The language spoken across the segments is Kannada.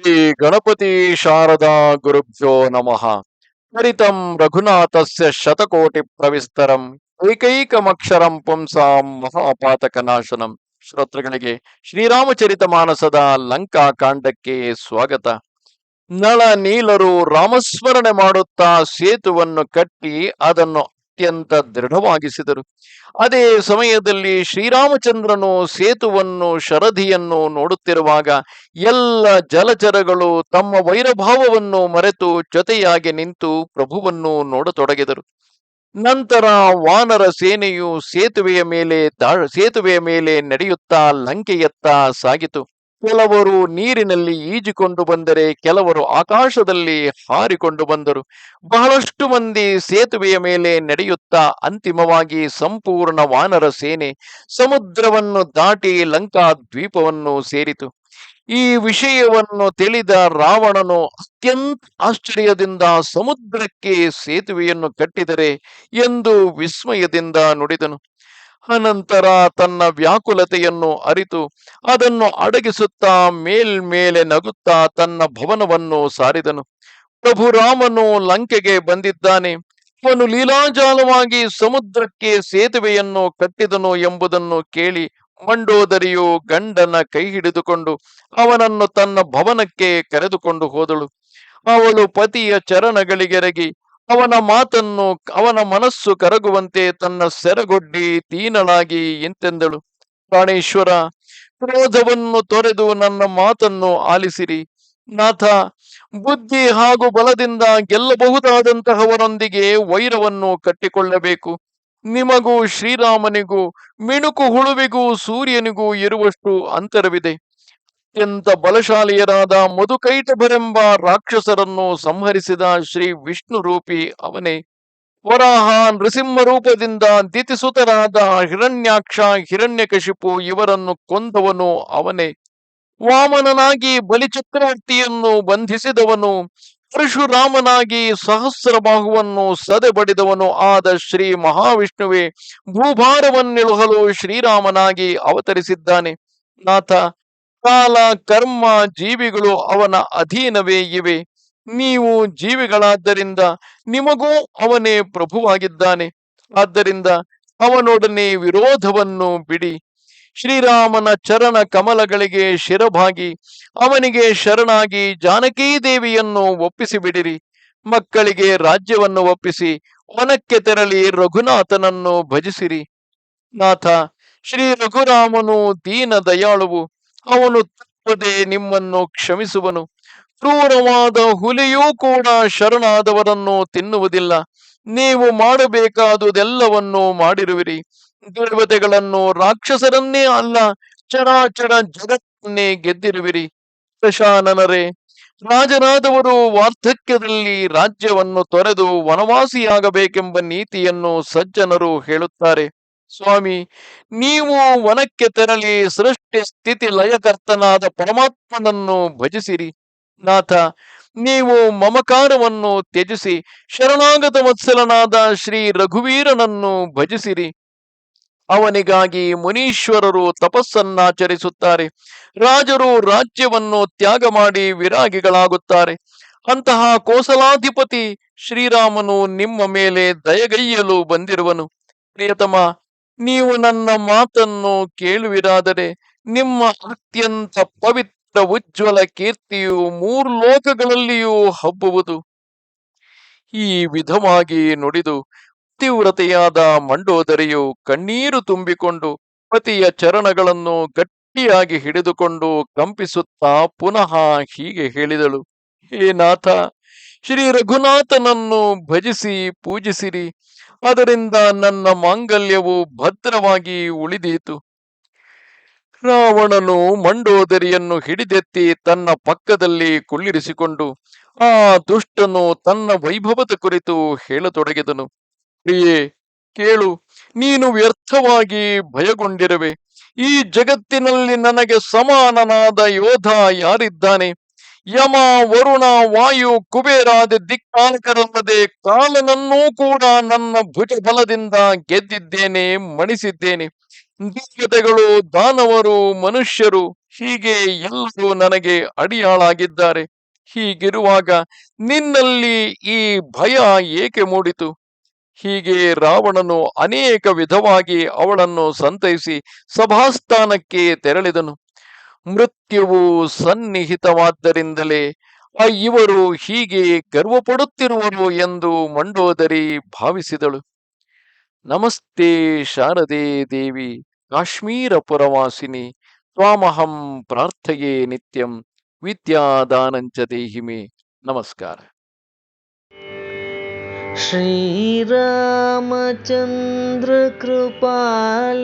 ಶ್ರೀ ಗಣಪತಿ ಶಾರದಾ ಗುರುಭ್ಯೋ ನಮಃ. ಹರಿತಂ ರಘುನಾಥಸ್ಯ ಶತಕೋಟಿ ಪ್ರವಿಸ್ತರಂ, ಏಕೈಕಮಕ್ಷರಂ ಪುಂಸಾಂ ಮಹಾಪಾತಕನಾಶನಂ. ಶ್ರೋತೃಗಳಿಗೆ ಶ್ರೀರಾಮಚರಿತ ಮಾನಸದ ಲಂಕಾ ಕಾಂಡಕ್ಕೆ ಸ್ವಾಗತ. ನಳ ನೀಲರು ರಾಮಸ್ಮರಣೆ ಮಾಡುತ್ತಾ ಸೇತುವನ್ನು ಕಟ್ಟಿ ಅದನ್ನು ಅತ್ಯಂತ ದೃಢವಾಗಿಸಿದರು. ಅದೇ ಸಮಯದಲ್ಲಿ ಶ್ರೀರಾಮಚಂದ್ರನು ಸೇತುವನ್ನು ಶರಧಿಯನ್ನು ನೋಡುತ್ತಿರುವಾಗ ಎಲ್ಲ ಜಲಚರಗಳು ತಮ್ಮ ವೈರಭಾವವನ್ನು ಮರೆತು ಜೊತೆಯಾಗಿ ನಿಂತು ಪ್ರಭುವನ್ನು ನೋಡತೊಡಗಿದರು. ನಂತರ ವಾನರ ಸೇನೆಯು ಸೇತುವೆಯ ಮೇಲೆ ದಾ ಸೇತುವೆಯ ಮೇಲೆ ನಡೆಯುತ್ತಾ ಲಂಕೆಯತ್ತ ಸಾಗಿತು. ಕೆಲವರು ನೀರಿನಲ್ಲಿ ಈಜಿಕೊಂಡು ಬಂದರೆ ಕೆಲವರು ಆಕಾಶದಲ್ಲಿ ಹಾರಿಕೊಂಡು ಬಂದರು. ಬಹಳಷ್ಟು ಮಂದಿ ಸೇತುವೆಯ ಮೇಲೆ ನಡೆಯುತ್ತಾ ಅಂತಿಮವಾಗಿ ಸಂಪೂರ್ಣ ವಾನರ ಸೇನೆ ಸಮುದ್ರವನ್ನು ದಾಟಿ ಲಂಕಾ ದ್ವೀಪವನ್ನು ಸೇರಿತು. ಈ ವಿಷಯವನ್ನು ತಿಳಿದ ರಾವಣನು ಅತ್ಯಂತ ಆಶ್ಚರ್ಯದಿಂದ ಸಮುದ್ರಕ್ಕೆ ಸೇತುವೆಯನ್ನು ಕಟ್ಟಿದರೆ ಎಂದು ವಿಸ್ಮಯದಿಂದ ನುಡಿದನು. ಅನಂತರ ತನ್ನ ವ್ಯಾಕುಲತೆಯನ್ನು ಅರಿತು ಅದನ್ನು ಅಡಗಿಸುತ್ತಾ ಮೇಲ್ಮೇಲೆ ನಗುತ್ತಾ ತನ್ನ ಭವನವನ್ನು ಸಾರಿದನು. ಪ್ರಭು ರಾಮನು ಲಂಕೆಗೆ ಬಂದಿದ್ದಾನೆ. ಅವನು ಲೀಲಾಜಾಲವಾಗಿ ಸಮುದ್ರಕ್ಕೆ ಸೇತುವೆಯನ್ನು ಕಟ್ಟಿದನು ಎಂಬುದನ್ನು ಕೇಳಿ ಮಂಡೋದರಿಯು ಗಂಡನ ಕೈ ಹಿಡಿದುಕೊಂಡು ಅವನನ್ನು ತನ್ನ ಭವನಕ್ಕೆ ಕರೆದುಕೊಂಡು ಹೋದಳು. ಅವಳು ಪತಿಯ ಚರಣಗಳಿಗೆರಗಿ ಅವನ ಮಾತನ್ನು, ಅವನ ಮನಸ್ಸು ಕರಗುವಂತೆ ತನ್ನ ಸೆರಗೊಡ್ಡಿ ತೀನಳಾಗಿ ಎಂತೆಂದಳು. ಪ್ರಾಣೇಶ್ವರ, ಕ್ರೋಧವನ್ನು ತೊರೆದು ನನ್ನ ಮಾತನ್ನು ಆಲಿಸಿರಿ. ನಾಥ, ಬುದ್ಧಿ ಹಾಗೂ ಬಲದಿಂದ ಗೆಲ್ಲಬಹುದಾದಂತಹವರೊಂದಿಗೆ ವೈರವನ್ನು ಕಟ್ಟಿಕೊಳ್ಳಬೇಕು. ನಿಮಗೂ ಶ್ರೀರಾಮನಿಗೂ, ಮಿಣುಕು ಹುಳುವಿಗೂ ಸೂರ್ಯನಿಗೂ ಇರುವಷ್ಟು ಅಂತರವಿದೆ. ಅತ್ಯಂತ ಬಲಶಾಲಿಯರಾದ ಮಧುಕೈಟಭರೆಂಬ ರಾಕ್ಷಸರನ್ನು ಸಂಹರಿಸಿದ ಶ್ರೀ ವಿಷ್ಣು ರೂಪಿ ಅವನೇ ವರಾಹ ನೃಸಿಂಹ ರೂಪದಿಂದ ದಿತಿಸುತರಾದ ಹಿರಣ್ಯಾಕ್ಷ ಹಿರಣ್ಯಕಶಿಪು ಇವರನ್ನು ಕೊಂದವನು ಅವನೇ. ವಾಮನನಾಗಿ ಬಲಿಚಕ್ರವರ್ತಿಯನ್ನು ಬಂಧಿಸಿದವನು, ಪರಶುರಾಮನಾಗಿ ಸಹಸ್ರ ಬಾಹುವನ್ನು ಸದೆಬಡಿದವನು ಆದ ಶ್ರೀ ಮಹಾವಿಷ್ಣುವೇ ಭೂಭಾರವನ್ನಿಳುಹಲು ಶ್ರೀರಾಮನಾಗಿ ಅವತರಿಸಿದ್ದಾನೆ. ನಾಥ ಕಾಲ, ಕರ್ಮ, ಜೀವಿಗಳು ಅವನ ಅಧೀನವೇ ಇವೆ. ನೀವು ಜೀವಿಗಳಾದ್ದರಿಂದ ನಿಮಗೂ ಅವನೇ ಪ್ರಭುವಾಗಿದ್ದಾನೆ. ಆದ್ದರಿಂದ ಅವನೊಡನೆ ವಿರೋಧವನ್ನು ಬಿಡಿ. ಶ್ರೀರಾಮನ ಚರಣ ಕಮಲಗಳಿಗೆ ಶಿರಭಾಗಿ, ಅವನಿಗೆ ಶರಣಾಗಿ ಜಾನಕೀ ದೇವಿಯನ್ನು ಒಪ್ಪಿಸಿಬಿಡಿರಿ. ಮಕ್ಕಳಿಗೆ ರಾಜ್ಯವನ್ನು ಒಪ್ಪಿಸಿ, ವನಕ್ಕೆ ತೆರಳಿ ರಘುನಾಥನನ್ನು ಭಜಿಸಿರಿ. ನಾಥ, ಶ್ರೀ ರಘುರಾಮನು ದೀನ ದಯಾಳುವು ಅವನು ತಪ್ಪದೆ ನಿಮ್ಮನ್ನು ಕ್ಷಮಿಸುವನು. ಕ್ರೂರವಾದ ಹುಲಿಯೂ ಕೂಡ ಶರಣಾದವರನ್ನು ತಿನ್ನುವುದಿಲ್ಲ. ನೀವು ಮಾಡಬೇಕಾದುದೆಲ್ಲವನ್ನೂ ಮಾಡಿರುವಿರಿ. ದೇವತೆಗಳನ್ನು ರಾಕ್ಷಸರನ್ನೇ ಅಲ್ಲ ಚರಾಚರ ಜಗತ್ತನ್ನೇ ಗೆದ್ದಿರುವಿರಿ. ಪ್ರಶಾನನರೇ ರಾಜನಾದವರು ವಾರ್ಧಕ್ಯದಲ್ಲಿ ರಾಜ್ಯವನ್ನು ತೊರೆದು ವನವಾಸಿಯಾಗಬೇಕೆಂಬ ನೀತಿಯನ್ನು ಸಜ್ಜನರು ಹೇಳುತ್ತಾರೆ. ಸ್ವಾಮಿ, ನೀವು ವನಕ್ಕೆ ತೆರಳಿ ಸೃಷ್ಟಿ ಸ್ಥಿತಿ ಲಯಕರ್ತನಾದ ಪರಮಾತ್ಮನನ್ನು ಭಜಿಸಿರಿ. ನಾಥ, ನೀವು ಮಮಕಾರವನ್ನು ತ್ಯಜಿಸಿ, ಶರಣಾಗತ ವತ್ಸಲನಾದ ಶ್ರೀ ರಘುವೀರನನ್ನು ಭಜಿಸಿರಿ. ಅವನಿಗಾಗಿ ಮುನೀಶ್ವರರು ತಪಸ್ಸನ್ನಾಚರಿಸುತ್ತಾರೆ. ರಾಜರು ರಾಜ್ಯವನ್ನು ತ್ಯಾಗ ಮಾಡಿ ವಿರಾಗಿಗಳಾಗುತ್ತಾರೆ. ಅಂತಹ ಕೋಸಲಾಧಿಪತಿ ಶ್ರೀರಾಮನು ನಿಮ್ಮ ಮೇಲೆ ದಯಗೈಯಲು ಬಂದಿರುವನು. ಪ್ರಿಯತಮ ನೀವು ನನ್ನ ಮಾತನ್ನು ಕೇಳುವಿರಾದರೆ ನಿಮ್ಮ ಅತ್ಯಂತ ಪವಿತ್ರ ಉಜ್ವಲ ಕೀರ್ತಿಯು ಮೂರು ಲೋಕಗಳಲ್ಲಿಯೂ ಹಬ್ಬುವುದು. ಈ ವಿಧವಾಗಿ ನುಡಿದು ತೀವ್ರತೆಯಾದ ಮಂಡೋದರಿಯು ಕಣ್ಣೀರು ತುಂಬಿಕೊಂಡು ಪತಿಯ ಚರಣಗಳನ್ನು ಗಟ್ಟಿಯಾಗಿ ಹಿಡಿದುಕೊಂಡು ಕಂಪಿಸುತ್ತಾ ಪುನಃ ಹೀಗೆ ಹೇಳಿದಳು, ಹೇ ನಾಥ ಶ್ರೀ ರಘುನಾಥನನ್ನು ಭಜಿಸಿ, ಪೂಜಿಸಿರಿ. ಅದರಿಂದ ನನ್ನ ಮಾಂಗಲ್ಯವು ಭದ್ರವಾಗಿ ಉಳಿದೀತು. ರಾವಣನು ಮಂಡೋದರಿಯನ್ನು ಹಿಡಿದೆತ್ತಿ ತನ್ನ ಪಕ್ಕದಲ್ಲಿ ಕುಳ್ಳಿರಿಸಿಕೊಂಡು, ಆ ದುಷ್ಟನು ತನ್ನ ವೈಭವದ ಕುರಿತು ಹೇಳತೊಡಗಿದನು. ಪ್ರಿಯೇ, ಕೇಳು, ನೀನು ವ್ಯರ್ಥವಾಗಿ ಭಯಗೊಂಡಿರುವೆ. ಈ ಜಗತ್ತಿನಲ್ಲಿ ನನಗೆ ಸಮಾನನಾದ ಯೋಧ ಯಾರಿದ್ದಾನೆ? ಯಮ, ವರುಣ, ವಾಯು ಕುಬೇರಾದ ದಿಕ್ಪಾಲಕರಲ್ಲದೆ ಕಾಲನನ್ನೂ ಕೂಡ ನನ್ನ ಭುಜ ಬಲದಿಂದ ಗೆದ್ದಿದ್ದೇನೆ, ಮಣಿಸಿದ್ದೇನೆ. ದೇವತೆಗಳು ದಾನವರು, ಮನುಷ್ಯರು, ಹೀಗೆ ಎಲ್ಲರೂ ನನಗೆ ಅಡಿಯಾಳಾಗಿದ್ದಾರೆ. ಹೀಗಿರುವಾಗ ನಿನ್ನಲ್ಲಿ ಈ ಭಯ ಏಕೆ ಮೂಡಿತು? ಹೀಗೆ ರಾವಣನು ಅನೇಕ ವಿಧವಾಗಿ ಅವಳನ್ನು ಸಂತೈಸಿ ಸಭಾಸ್ಥಾನಕ್ಕೆ ತೆರಳಿದನು. ಮೃತ್ಯುವು ಸನ್ನಿಹಿತವಾದ್ದರಿಂದಲೇ ಆ ಇವರು ಹೀಗೆ ಗರ್ವಪಡುತ್ತಿರುವರು ಎಂದು ಮಂಡೋದರಿ ಭಾವಿಸಿದಳು ನಮಸ್ತೆ ಶಾರದೆ ದೇವಿ ಕಾಶ್ಮೀರ ಪುರವಾಸಿನಿ ತ್ವಾಮಹಂ ಪ್ರಾರ್ಥಯೇ ನಿತ್ಯಂ ವಿದ್ಯಾದಾನಂಚ ದೇಹಿಮೆ ನಮಸ್ಕಾರ श्रीरामचन्द्र कृपाल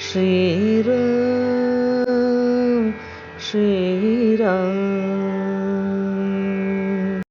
श्रीरा श्री